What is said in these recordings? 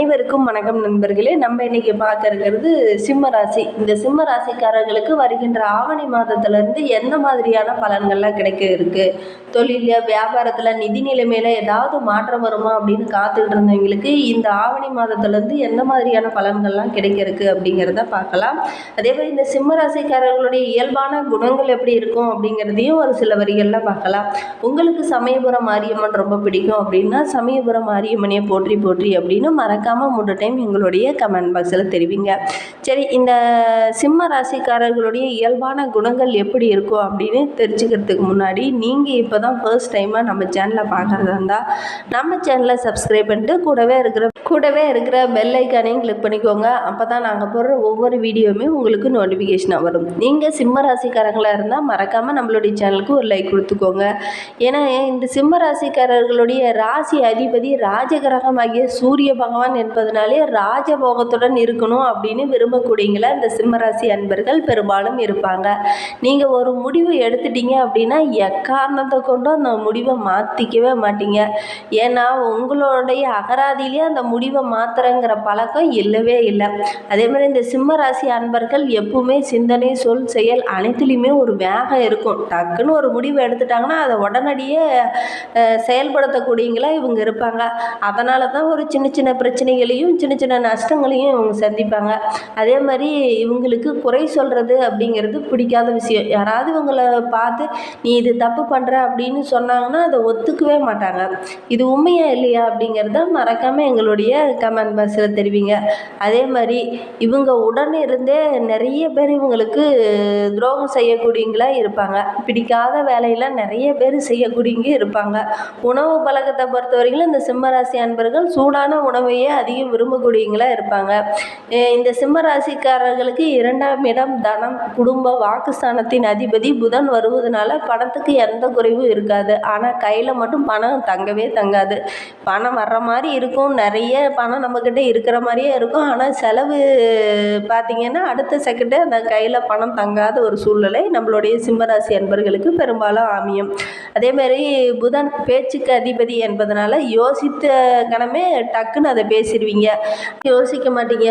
அனைவருக்கும் வணக்கம் நண்பர்களே. நம்ம இன்னைக்கு பார்க்க இருக்கிறது சிம்ம ராசி. இந்த சிம்ம ராசிக்காரர்களுக்கு வருகின்ற ஆவணி மாதத்திலிருந்து எந்த மாதிரியான பலன்கள்லாம் கிடைக்க இருக்கு? தொழில வியாபாரத்தில் நிதி நிலைமையில ஏதாவது மாற்றம் வருமா அப்படின்னு காத்துக்கிட்டு இருந்தவங்களுக்கு இந்த ஆவணி மாதத்திலிருந்து எந்த மாதிரியான பலன்கள்லாம் கிடைக்க இருக்கு அப்படிங்கிறத பார்க்கலாம். அதே மாதிரி இந்த சிம்ம ராசிக்காரர்களுடைய இயல்பான குணங்கள் எப்படி இருக்கும் அப்படிங்கிறதையும் ஒரு சில வரிகளில் பார்க்கலாம். உங்களுக்கு சமயபுரம் மாரியம்மன் ரொம்ப பிடிக்கும் அப்படின்னா சமயபுரம் மாரியம்மனையை போற்றி போற்றி அப்படின்னு மறக்க மறக்காமல் மூன்று டைம் எங்களுடைய கமெண்ட் பாக்ஸில் தெரிவிங்க. சரி இந்த சிம்ம ராசிக்காரர்களுடைய இயல்பான குணங்கள் எப்படி இருக்கும் அப்படின்னு தெரிஞ்சுக்கிறதுக்கு முன்னாடி நீங்கள் இப்போ தான் ஃபர்ஸ்ட் டைமாக நம்ம சேனலை பார்க்குறதா இருந்தால் நம்ம சேனலை சப்ஸ்கிரைப் பண்ணிட்டு கூடவே இருக்கிற கூடவே இருக்கிற பெல் ஐக்கானையும் கிளிக் பண்ணிக்கோங்க. அப்போ தான் நாங்கள் போடுற ஒவ்வொரு வீடியோவுமே உங்களுக்கு நோட்டிஃபிகேஷனாக வரும். நீங்கள் சிம்ம ராசிக்காரங்களாக இருந்தால் மறக்காமல் நம்மளுடைய சேனலுக்கு ஒரு லைக் கொடுத்துக்கோங்க. ஏன்னா இந்த சிம்ம ராசிக்காரர்களுடைய ராசி அதிபதி ராஜகிரகமாகிய சூரிய பகவான் என்பதனாலே ராஜபோகத்துடன் இருக்கணும் அப்படின்னு விரும்பக்கூடியங்கள இந்த சிம்மராசி அன்பர்கள் பெரும்பாலும் இருப்பாங்க. நீங்கள் ஒரு முடிவு எடுத்துட்டீங்க அப்படின்னா எக்காரணத்தை கொண்டும் அந்த முடிவை மாற்றிக்கவே மாட்டீங்க. ஏன்னா உங்களுடைய அகராதியிலே அந்த முடிவை மாத்துறங்கிற பழக்கம் இல்லவே இல்லை. அதே மாதிரி இந்த சிம்மராசி அன்பர்கள் எப்பவுமே சிந்தனை சொல் செயல் அனைத்துலேயுமே ஒரு வேகம் இருக்கும். டக்குன்னு ஒரு முடிவு எடுத்துட்டாங்கன்னா அதை உடனடியே செயல்படுத்தக்கூடியங்களா இவங்க இருப்பாங்க. அதனால தான் ஒரு சின்ன சின்ன பிரச்சனை பிரச்சனைகளையும் சின்ன சின்ன நஷ்டங்களையும் இவங்க சந்திப்பாங்க. அதே மாதிரி இவங்களுக்கு குறை சொல்கிறது அப்படிங்கிறது பிடிக்காத விஷயம். யாராவது இவங்களை பார்த்து நீ இது தப்பு பண்ணுற அப்படின்னு சொன்னாங்கன்னா அதை ஒத்துக்கவே மாட்டாங்க. இது உண்மையா இல்லையா அப்படிங்கிறத மறக்காமல் எங்களுடைய கமெண்ட் பாக்ஸில் தெரிவிங்க. அதே மாதிரி இவங்க உடன் இருந்தே நிறைய பேர் இவங்களுக்கு துரோகம் செய்யக்கூடியங்களா இருப்பாங்க. பிடிக்காத வேலையில் நிறைய பேர் செய்யக்கூடியங்க இருப்பாங்க. உணவு பழக்கத்தை பொறுத்த வரைக்கும் இந்த சிம்மராசி அன்பர்கள் சூடான உணவையே அதிகம் விரும்பக்கூடியவங்களாக இருப்பாங்க. இந்த சிம்ம ராசிக்காரர்களுக்கு இரண்டாம் இடம் தனம் குடும்ப வாக்குஸ்தானத்தின் அதிபதி புதன் வருவதனால பணத்துக்கு எந்த குறைவும் இருக்காது. ஆனால் கையில் மட்டும் பணம் தங்கவே தங்காது. பணம் வர்ற மாதிரி இருக்கும். நிறைய பணம் நம்மக்கிட்ட இருக்கிற மாதிரியே இருக்கும். ஆனால் செலவு பார்த்திங்கன்னா அடுத்த செகண்டே அந்த கையில் பணம் தங்காத ஒரு சூழ்நிலை நம்மளுடைய சிம்மராசி என்பர்களுக்கு பெரும்பாலும் அமையும். அதே மாதிரி புதன் பேச்சுக்கு அதிபதி என்பதனால யோசித்த கணமே டக்குன்னு அதை பேசிடுவீங்க. யோசிக்க மாட்டீங்க.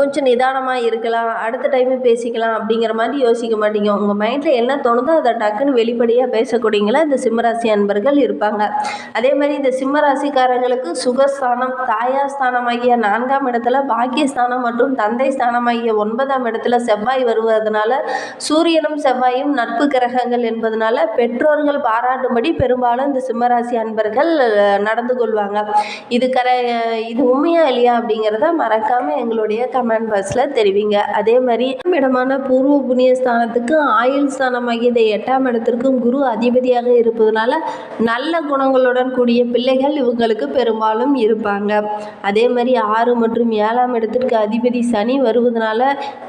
கொஞ்சம் நிதானமாக இருக்கலாம். அடுத்த டைமு பேசிக்கலாம் அப்படிங்கிற மாதிரி யோசிக்க மாட்டீங்க. உங்கள் மைண்டில் என்ன தோணுதோ அதை டக்குன்னு வெளிப்படையாக பேசக்கூடியங்களா இந்த சிம்மராசி அன்பர்கள் இருப்பாங்க. அதே மாதிரி இந்த சிம்மராசிக்காரங்களுக்கு சுகஸ்தானம் சுகஸ்தானம் தாயாஸ்தானமாகிய நான்காம் இடத்துல பாக்கியஸ்தானம் மற்றும் தந்தை ஸ்தானமாகிய ஒன்பதாம் இடத்துல செவ்வாய் வருவதனால சூரியனும் செவ்வாயும் நட்பு கிரகங்கள் என்பதனால பெற்றோர்கள் பாராட்டும்படி பெரும்பாலும் இந்த சிம்மராசி அன்பர்கள் நடந்து கொள்வாங்க. இது கர இதுவும் உண்மையா இல்லையா அப்படிங்கிறத மறக்காம எங்களுடைய கமெண்ட் பாக்ஸில் தெரிவிங்க. அதே மாதிரி இடமான பூர்வ புண்ணிய ஸ்தானத்துக்கு ஆயுள் ஸ்தானமாகிய இந்த எட்டாம் இடத்திற்கும் குரு அதிபதியாக இருப்பதனால நல்ல குணங்களுடன் கூடிய பிள்ளைகள் இவங்களுக்கு பெரும்பாலும் இருப்பாங்க. அதே மாதிரி ஆறு மற்றும் ஏழாம் இடத்திற்கு அதிபதி சனி வருவதனால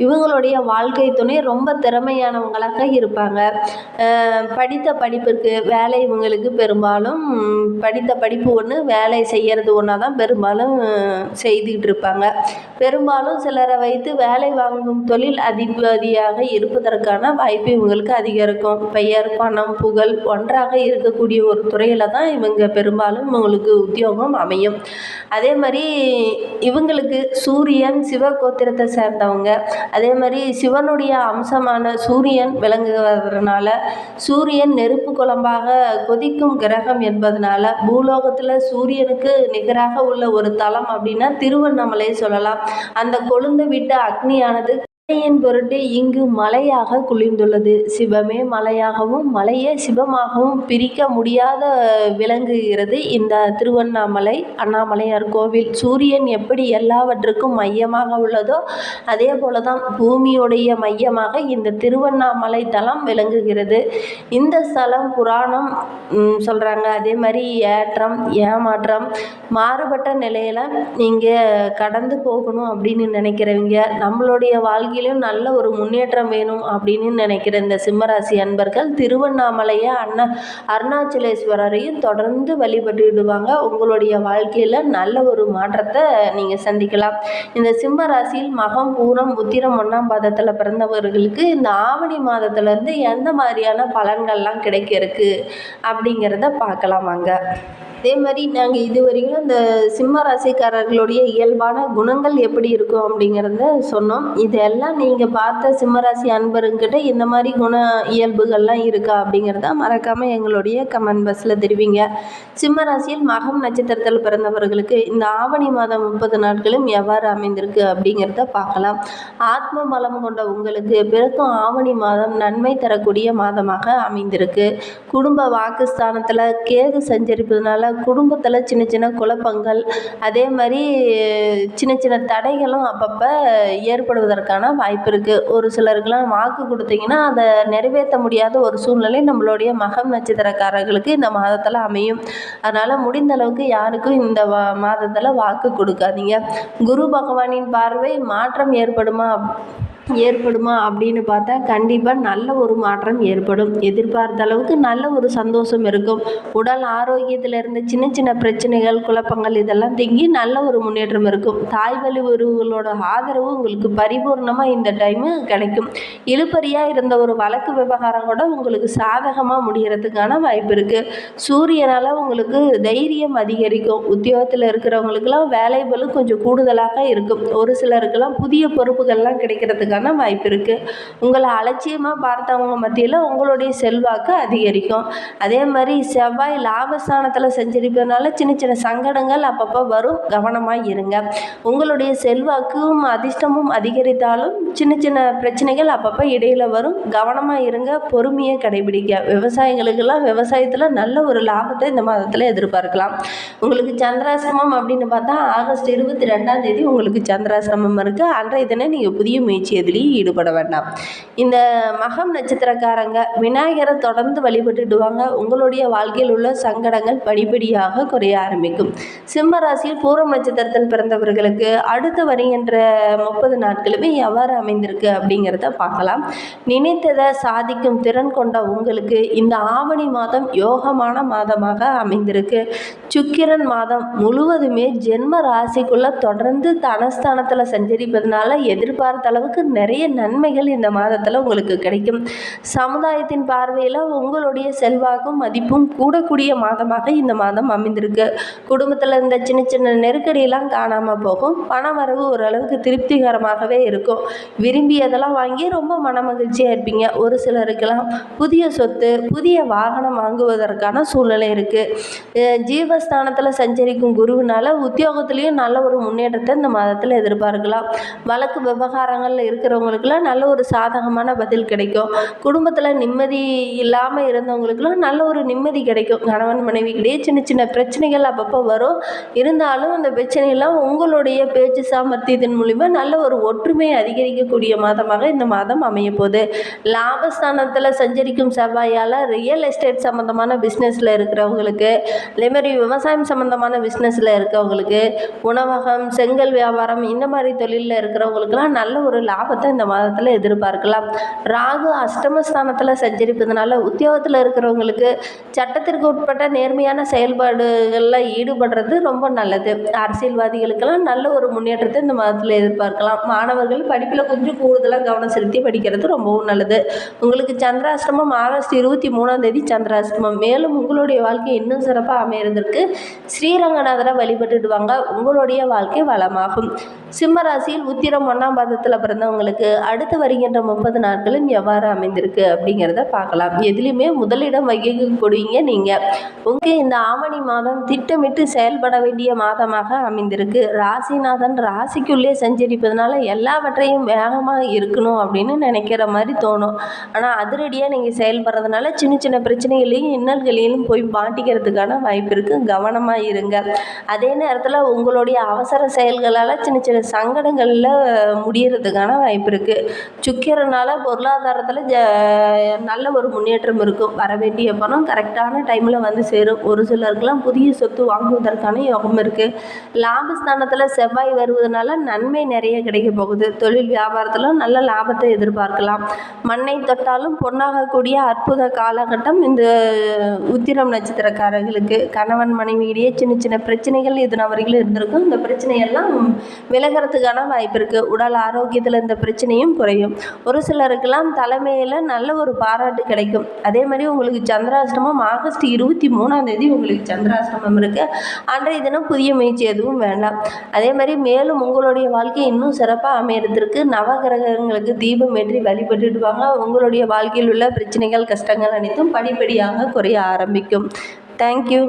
இவங்களுடைய வாழ்க்கை துணை ரொம்ப திறமையானவங்களாக இருப்பாங்க. படித்த படிப்பிற்கு வேலை இவங்களுக்கு பெரும்பாலும் படித்த படிப்பு ஒன்று வேலை செய்கிறது ஒன்றா தான் பெரும்பாலும் செய்துக்கிட்டு இருப்பாங்க. பெரும்பாலும் சிலரை வைத்து வேலை வாங்கும் தொழில் அதிபதியாக இருப்பதற்கான வாய்ப்பு இவங்களுக்கு அதிகம் இருக்கும். பெயர் பணம் புகழ் ஒன்றாக இருக்கக்கூடிய ஒரு துறையில் தான் இவங்க பெரும்பாலும் இவங்களுக்கு உத்தியோகம் அமையும். அதே மாதிரி இவங்களுக்கு சூரியன் சிவ கோத்திரத்தை சேர்ந்தவங்க. அதே மாதிரி சிவனுடைய அம்சமான சூரியன் விளங்குவதனால சூரியன் நெருப்பு குழம்பாக கொதிக்கும் கிரகம் என்பதனால பூலோகத்தில் சூரியனுக்கு நிகராக உள்ள ஒரு தளம் அப்படின்னா திருவண்ணாமலை சொல்லலாம். அந்த கொழுந்து விட்ட அக்னியானது மழையின் பொருட்டு இங்கு மலையாக குளிர்ந்துள்ளது. சிவமே மலையாகவும் மலையே சிவமாகவும் பிரிக்க முடியாத விளங்குகிறது இந்த திருவண்ணாமலை. அண்ணாமலையார் கோவில் சூரியன் எப்படி எல்லாவற்றுக்கும் மையமாக உள்ளதோ அதே போல தான் பூமியுடைய மையமாக இந்த திருவண்ணாமலை தலம் விளங்குகிறது. இந்த ஸ்தலம் புராணம் சொல்கிறாங்க அதே மாதிரி ஏற்றம் ஏமாற்றம் மாறுபட்ட நிலையில் நீங்கள் கடந்து போகணும் அப்படின்னு நினைக்கிறவங்க நம்மளுடைய வாழ்க்கையில் வாழ்க்கையிலும் நல்ல ஒரு முன்னேற்றம் வேணும் அப்படின்னு நினைக்கிற இந்த சிம்மராசி அன்பர்கள் திருவண்ணாமலையை அண்ணா அருணாச்சலேஸ்வரரையும் தொடர்ந்து வழிபட்டுடுவாங்க உங்களுடைய வாழ்க்கையில் நல்ல ஒரு மாற்றத்தை நீங்கள் சந்திக்கலாம். இந்த சிம்ம ராசியில் மகம் பூரம் உத்திரம் ஒன்றாம் பாதத்தில் பிறந்தவர்களுக்கு இந்த ஆவணி மாதத்துலேருந்து எந்த மாதிரியான பலன்கள்லாம் கிடைக்க இருக்கு அப்படிங்கிறத பார்க்கலாம் அங்கே அதே மாதிரி நாங்கள் இது வரைக்கும் இந்த சிம்ம ராசிக்காரர்களுடைய இயல்பான குணங்கள் எப்படி இருக்கும் அப்படிங்கிறத சொன்னோம். இதெல்லாம் நீங்கள் பார்த்த சிம்மராசி அன்பருங்கிட்ட இந்த மாதிரி குண இயல்புகள்லாம் இருக்கா அப்படிங்கிறத மறக்காமல் எங்களுடைய கமெண்ட் பாக்ஸில் தெரிவிங்க. சிம்மராசியில் மகம் நட்சத்திரத்தில் பிறந்தவர்களுக்கு இந்த ஆவணி மாதம் முப்பது நாட்களும் எவ்வாறு அமைந்திருக்கு அப்படிங்கிறத பார்க்கலாம். ஆத்ம பலம் கொண்ட உங்களுக்கு பிறக்கும் ஆவணி மாதம் நன்மை தரக்கூடிய மாதமாக அமைந்திருக்கு. குடும்ப வாக்குஸ்தானத்தில் கேது சஞ்சரிப்பதுனால குடும்பத்தில் சின்ன சின்ன குழப்பங்கள் அதே மாதிரி சின்ன சின்ன தடைகளும் அப்பப்போ ஏற்படுவதற்கான வாய்ப்பு இருக்குது ஒரு சிலருக்கெல்லாம் வாக்கு கொடுத்தீங்கன்னா அதை நிறைவேற்ற முடியாத ஒரு சூழ்நிலை நம்மளுடைய மகம் நட்சத்திரக்காரர்களுக்கு இந்த மாதத்தில் அமையும். அதனால் முடிந்த அளவுக்கு யாருக்கும் இந்த மாதத்தில் வாக்கு கொடுக்காதீங்க. குரு பகவானின் பார்வை மாற்றம் ஏற்படுமா? ஏற்படுமா அப்படின்னு பார்த்தா கண்டிப்பாக நல்ல ஒரு மாற்றம் ஏற்படும். எதிர்பார்த்த அளவுக்கு நல்ல ஒரு சந்தோஷம் இருக்கும். உடல் ஆரோக்கியத்தில் இருந்த சின்ன சின்ன பிரச்சனைகள் குழப்பங்கள் இதெல்லாம் திங்கி நல்ல ஒரு முன்னேற்றம் இருக்கும். தாய் வழி உறவுகளோட ஆதரவு உங்களுக்கு பரிபூர்ணமாக இந்த டைமு கிடைக்கும். இழுபறியாக இருந்த ஒரு வழக்கு விவகாரம் கூட உங்களுக்கு சாதகமாக முடிகிறதுக்கான வாய்ப்பு இருக்குது சூரியனால் உங்களுக்கு தைரியம் அதிகரிக்கும். உத்தியோகத்தில் இருக்கிறவங்களுக்கெல்லாம் வேலைகளும் கொஞ்சம் கூடுதலாக இருக்கும். ஒரு சிலருக்கெல்லாம் புதிய பொறுப்புகள்லாம் கிடைக்கிறதுக்கான வாய்ப்பு இருக்குது உங்களை அலட்சியமாக பார்த்தவங்க மத்தியில் உங்களுடைய செல்வாக்கு அதிகரிக்கும். அதே மாதிரி செவ்வாய் லாபஸ்தானத்தில் செஞ்சிருப்பதுனால சின்ன சின்ன சங்கடங்கள் அப்பப்போ வரும். கவனமாக இருங்க. உங்களுடைய செல்வாக்கும் அதிர்ஷ்டமும் அதிகரித்தாலும் சின்ன சின்ன பிரச்சனைகள் அப்பப்போ இடையில் வரும். கவனமாக இருங்க. பொறுமையை கடைபிடிக்க விவசாயிகளுக்கெல்லாம் விவசாயத்தில் நல்ல ஒரு லாபத்தை இந்த மாதத்தில் எதிர்பார்க்கலாம். உங்களுக்கு சந்திராசிரமம் அப்படின்னு பார்த்தா ஆகஸ்ட் இருபத்தி ரெண்டாம் தேதி உங்களுக்கு சந்திராசிரமம் இருக்குது அன்றைய தினம் நீங்கள் புதிய முயற்சி எதுலேயும் ஈடுபட வேண்டாம். இந்த மகம் நட்சத்திரக்காரங்க விநாயகரை தொடர்ந்து வழிபட்டுடுவாங்க. உங்களுடைய வாழ்க்கையில் உள்ள சங்கடங்கள் படிப்படியாக குறைய ஆரம்பிக்கும். சிம்ம ராசியில் பூரம் நட்சத்திரத்தில் பிறந்தவர்களுக்கு அடுத்து வருகின்ற முப்பது நாட்களுமே எவ்வாறு அமைந்திருக்கு அப்படிங்கிறத பார்க்கலாம். நினைத்ததை சாதிக்கும் திறன் கொண்ட உங்களுக்கு இந்த ஆவணி மாதம் யோகமான மாதமாக அமைந்திருக்கு. சுக்கிரன் மாதம் முழுவதுமே ஜென்ம ராசிக்குள்ள தொடர்ந்து தனஸ்தானத்தில் சஞ்சரிப்பதனால எதிர்பார்த்த அளவுக்கு நிறைய நன்மைகள் இந்த மாதத்தில் உங்களுக்கு கிடைக்கும். சமுதாயத்தின் பார்வையில் உங்களுடைய செல்வாக்கும் மதிப்பும் கூடக்கூடிய மாதமாக இந்த மாதம் அமைந்திருக்கு. குடும்பத்தில் இருந்த சின்ன சின்ன நெருக்கடியெல்லாம் காணாமல் போகும். பண வரவு ஓரளவுக்கு திருப்திகரமாகவே இருக்கும். விரும்பியதெல்லாம் வாங்கி ரொம்ப மன மகிழ்ச்சியாக இருப்பீங்க. ஒரு சிலருக்கெல்லாம் புதிய சொத்து புதிய வாகனம் வாங்குவதற்கான சூழ்நிலை இருக்குது ஜீவஸ்தானத்தில் சஞ்சரிக்கும் குருவினால உத்தியோகத்துலேயும் நல்ல ஒரு முன்னேற்றத்தை இந்த மாதத்தில் எதிர்பார்க்கலாம். வழக்கு விவகாரங்களில் இருக்கிறவங்களுக்குலாம் நல்ல ஒரு சாதகமான பதில் கிடைக்கும். குடும்பத்தில் நிம்மதி இல்லாமல் இருந்தவங்களுக்குலாம் நல்ல ஒரு நிம்மதி கிடைக்கும். கணவன் மனைவிக்கிடையே சின்ன சின்ன பிரச்சனைகள் அப்பப்போ வரும். இருந்தாலும் அந்த பிரச்சனையெல்லாம் உங்களுடைய பேச்சு சாமர்த்தியத்தின் மூலிமா நல்ல ஒரு ஒற்றுமையை அதிகரிக்கக்கூடிய மாதமாக இந்த மாதம் அமைய போகுது லாபஸ்தானத்தில் சஞ்சரிக்கும் செவ்வாயால் ரியல் எஸ்டேட் சம்மந்தமான பிஸ்னஸில் இருக்கிறவங்களுக்கு அதேமாதிரி விவசாயம் சம்மந்தமான பிஸ்னஸில் இருக்கவங்களுக்கு உணவகம் செங்கல் வியாபாரம் இந்த மாதிரி தொழிலில் இருக்கிறவங்களுக்குலாம் நல்ல ஒரு லாபத்தை இந்த மாதத்தில் எதிர்பார்க்கலாம். ராகு அஷ்டமஸ்தானத்தில் சஞ்சரிப்பதனால உத்தியோகத்தில் இருக்கிறவங்களுக்கு சட்டத்திற்கு உட்பட்ட நேர்மையான செயல்பாடுகளில் ஈடுபடுறது ரொம்ப நல்லது. அரசியல்வாதிகளுக்கெல்லாம் நல்ல ஒரு முன்னேற்றத்தை இந்த மாதத்தில் எதிர்பார்க்கலாம். மாணவர்கள் படிப்பில் கொஞ்சம் கூடுதலாக கவனம் செலுத்தி படிக்கிறது ரொம்பவும் நல்லது. உங்களுக்கு சந்திராஷ்டமம் ஆகஸ்ட் இருபத்தி மூணாம் தேதி சந்திராஷ்டமம். மேலும் உங்களுடைய வாழ்க்கை இன்னும் சிறப்பாக அமையிறதற்கு ஸ்ரீரங்கநாதரை வழிபட்டுடுவாங்க உங்களுடைய வாழ்க்கை வளமாகும். சிம்ம ராசியில் உத்திரம் ஒன்றாம் பாதத்தில் பிறந்தவங்களுக்கு அடுத்து வருகின்ற முப்பது நாட்களும் எவ்வாறு அமைந்திருக்கு அப்படிங்கிறத பார்க்கலாம். எதுலேயுமே முதலிடம் வகிக்கக்கூடியங்க நீங்கள் உங்கள் இந்த ஆவணி மாதம் திட்டமிட்டு செயல்பட வேண்டிய மாதமாக அமைந்திருக்கு. ராசிநாதன் ராசிக்குள்ளே சஞ்சரிப்பதனால எல்லாவற்றையும் வேகமாக இருக்கணும் அப்படின்னு நினைக்கிற மாதிரி தோணும். ஆனால் அதிரடியாக நீங்கள் செயல்படுறதுனால சின்ன சின்ன பிரச்சனைகளையும் இன்னல்களையும் போய் மாட்டிக்கிறதுக்கான வாய்ப்பு இருக்குது கவனமாக இருங்க. அதே நேரத்தில் உங்களுடைய அவசர செயல்களால் சின்ன சின்ன சங்கடங்களில் முடியறதுக்கான வாய்ப்பு இருக்குது சுக்கிரனால் பொருளாதாரத்தில் ஜ நல்ல ஒரு முன்னேற்றம் இருக்கும். வர வேண்டிய பணம் கரெக்டான டைமில் வந்து சேரும். ஒரு சிலருக்கெல்லாம் புதிய சொத்து வாங்குவதற்கான யோகம் இருக்குது லாபஸ்தானத்தில் செவ்வாய் வருவதனால நன்மை நிறைய கிடைக்க போகுது. தொழில் வியாபாரத்தில் நல்ல லாபத்தை எதிர்பார்க்கலாம். மண்ணை தொட்டாலும் பொன்னாகக்கூடிய அற்புத காலகட்டம் இந்த உத்திரம் நட்சத்திரக்காரர்களுக்கு. கணவன் மனைவியிடையே சின்ன சின்ன பிரச்சனைகள் இதனால் வரைக்கும் இருந்திருக்கும். இந்த பிரச்சனையெல்லாம் விலகிறதுக்கான வாய்ப்பு இருக்குது உடல் ஆரோக்கியத்தில் இந்த பிரச்சனையும் குறையும். ஒரு சிலருக்கெல்லாம் தலைமையில் நல்ல ஒரு பாராட்டு கிடைக்கும். அதே மாதிரி உங்களுக்கு சந்திராஷ்டமம் ஆகஸ்ட் இருபத்தி மூணாம் தேதி உங்களுக்கு சந்திராஷ்டமம் இருக்குது அன்றைய தினம் புதிய முயற்சி எதுவும் வேண்டாம். அதே மாதிரி மேலும் உங்களுடைய வாழ்க்கை இன்னும் சிறப்பாக அமையறதுக்கு நவகிரகங்களுக்கு தீபம் ஏற்றி வழிபட்டுட்டு வாங்க. உங்களுடைய வாழ்க்கையில் உள்ள பிரச்சனைகள் கஷ்டங்கள் அனைத்தும் படிப்படியாக குறைய ஆரம்பிக்கும். தேங்க்யூ